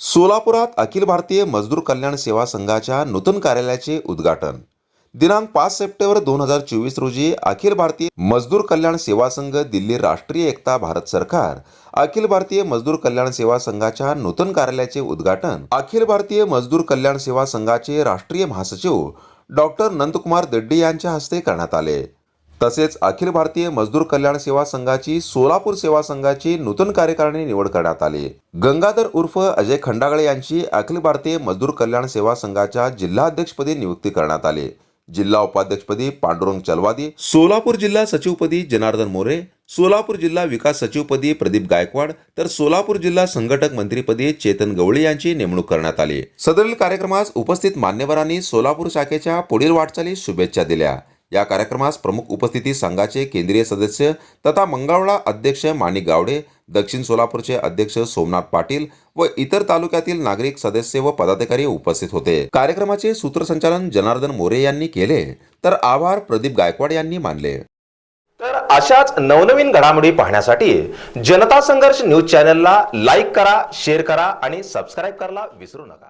सोलापुरात अखिल भारतीय मजदूर कल्याण सेवा संघाच्या नूतन कार्यालयाचे उद्घाटन. दिनांक पाच सप्टेंबर दोन हजार चोवीस रोजी अखिल भारतीय मजदूर कल्याण सेवा संघ दिल्ली राष्ट्रीय एकता भारत सरकार अखिल भारतीय मजदूर कल्याण सेवा संघाच्या नूतन कार्यालयाचे उद्घाटन अखिल भारतीय मजदूर कल्याण सेवा संघाचे राष्ट्रीय महासचिव डॉक्टर नंदकुमार दड्डी यांच्या हस्ते करण्यात आले. तसेच अखिल भारतीय मजदूर कल्याण सेवा संघाची सोलापूर सेवा संघाची नूतन कार्यकारिणी निवड करण्यात आली. गंगाधर उर्फ अजय खंडागळे यांची अखिल भारतीय मजदूर कल्याण सेवा संघाच्या जिल्हाध्यक्षपदी नियुक्ती करण्यात आली. जिल्हा उपाध्यक्षपदी पांडुरंग चलवादी सोलापूर जिल्हा सचिवपदी जनार्दन मोरे सोलापूर जिल्हा विकास सचिवपदी प्रदीप गायकवाड तर सोलापूर जिल्हा संघटक मंत्रीपदी चेतन गवळी यांची नेमणूक करण्यात आली. सदरील कार्यक्रमास उपस्थित मान्यवरांनी सोलापूर शाखेच्या पुढील वाटचालीस शुभेच्छा दिल्या. या कार्यक्रमास प्रमुख उपस्थिती संघाचे केंद्रीय सदस्य तथा मंगळवेढा अध्यक्ष माणिक गावडे दक्षिण सोलापूरचे अध्यक्ष सोमनाथ पाटील व इतर तालुक्यातील नागरिक सदस्य व पदाधिकारी उपस्थित होते. कार्यक्रमाचे सूत्रसंचालन जनार्दन मोरे यांनी केले तर आभार प्रदीप गायकवाड यांनी मानले. तर अशाच नवनवीन घडामोडी पाहण्यासाठी जनता संघर्ष न्यूज चॅनलला लाईक करा शेअर करा आणि सबस्क्राईब करायला विसरू नका.